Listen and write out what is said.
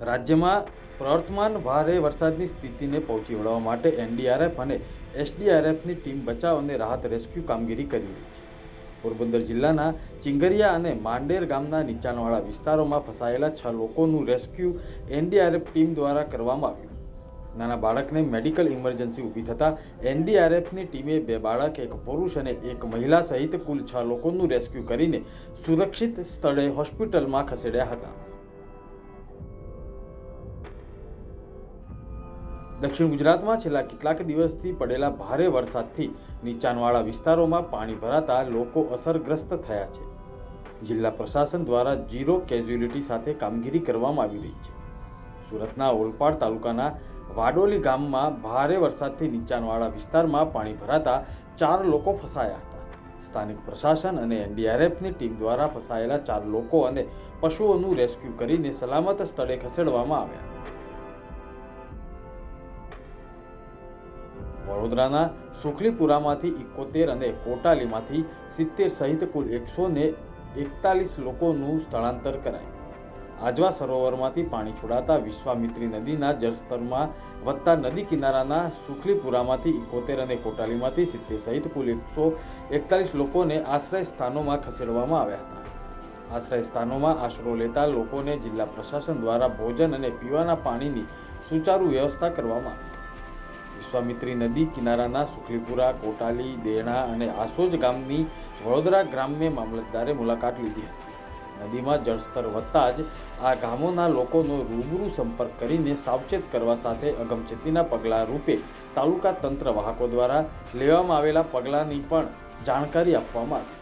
રાજ્યમાં પ્રવર્તમાન ભારે વરસાદની સ્થિતિને પહોંચી વળવા માટે એનડીઆરએફ અને એસડીઆરએફની ટીમ બચાવ અને રાહત રેસ્ક્યુ કામગીરી કરી રહી છે. પોરબંદર જિલ્લાના ચિંગરિયા અને માંડેર ગામના નીચાણવાળા વિસ્તારોમાં ફસાયેલા છ લોકોનું રેસ્ક્યુ એનડીઆરએફ ટીમ દ્વારા કરવામાં આવ્યું. નાના બાળકને મેડિકલ ઇમરજન્સી ઊભી થતાં એનડીઆરએફની ટીમે બે બાળક, એક પુરુષ અને એક મહિલા સહિત કુલ છ લોકોનું રેસ્ક્યુ કરીને સુરક્ષિત સ્થળે હોસ્પિટલમાં ખસેડ્યા હતા. દક્ષિણ ગુજરાતમાં છેલ્લા કેટલાક દિવસથી પડેલા ભારે વરસાદથી નીચાણવાળા વિસ્તારોમાં પાણી ભરાતા લોકો અસરગ્રસ્ત થયા છે. જિલ્લા પ્રશાસન દ્વારા ઝીરો કેઝ્યુલિટી સાથે કામગીરી કરવામાં આવી રહી છે. સુરતના ઓલપાડ તાલુકાના વાડોલી ગામમાં ભારે વરસાદથી નીચાણવાળા વિસ્તારમાં પાણી ભરાતા ચાર લોકો ફસાયા હતા. સ્થાનિક પ્રશાસન અને એનડીઆરએફની ટીમ દ્વારા ફસાયેલા ચાર લોકો અને પશુઓનું રેસ્ક્યુ કરીને સલામત સ્થળે ખસેડવામાં આવ્યા. વડોદરાના સુખલીપુરામાંથી ઇકોતેર અને કોટાલીમાંથી સિત્તેર સહિત કુલ એકસો ને એકતાલીસ લોકોનું સ્થળાંતર કરાયું. આજવા સરોવરમાંથી પાણી છોડાતા વિશ્વામિત્રી નદીના જળસ્તરમાં વધતા નદી કિનારાના સુખલીપુરામાંથી ઇકોતેર અને કોટાલીમાંથી સિત્તેર સહિત કુલ એકસો એકતાલીસ લોકોને આશ્રય સ્થાનોમાં ખસેડવામાં આવ્યા હતા. આશ્રય સ્થાનોમાં આશરો લેતા લોકોને જિલ્લા પ્રશાસન દ્વારા ભોજન અને પીવાના પાણીની સુચારુ વ્યવસ્થા કરવામાં આવી. વિશ્વામિત્રી નદી કિનારાના સુખલીપુરા, કોટાલી, દેણા અને આસોજ ગામની વડોદરા ગ્રામ્ય મામલતદારે મુલાકાત લીધી હતી. નદીમાં જળસ્તર વધતા જ આ ગામોના લોકોનો રૂબરૂ સંપર્ક કરીને સાવચેત કરવા સાથે અગમચેતીના પગલાં રૂપે તાલુકા તંત્ર વાહકો દ્વારા લેવામાં આવેલા પગલાંની પણ જાણકારી આપવામાં આવી.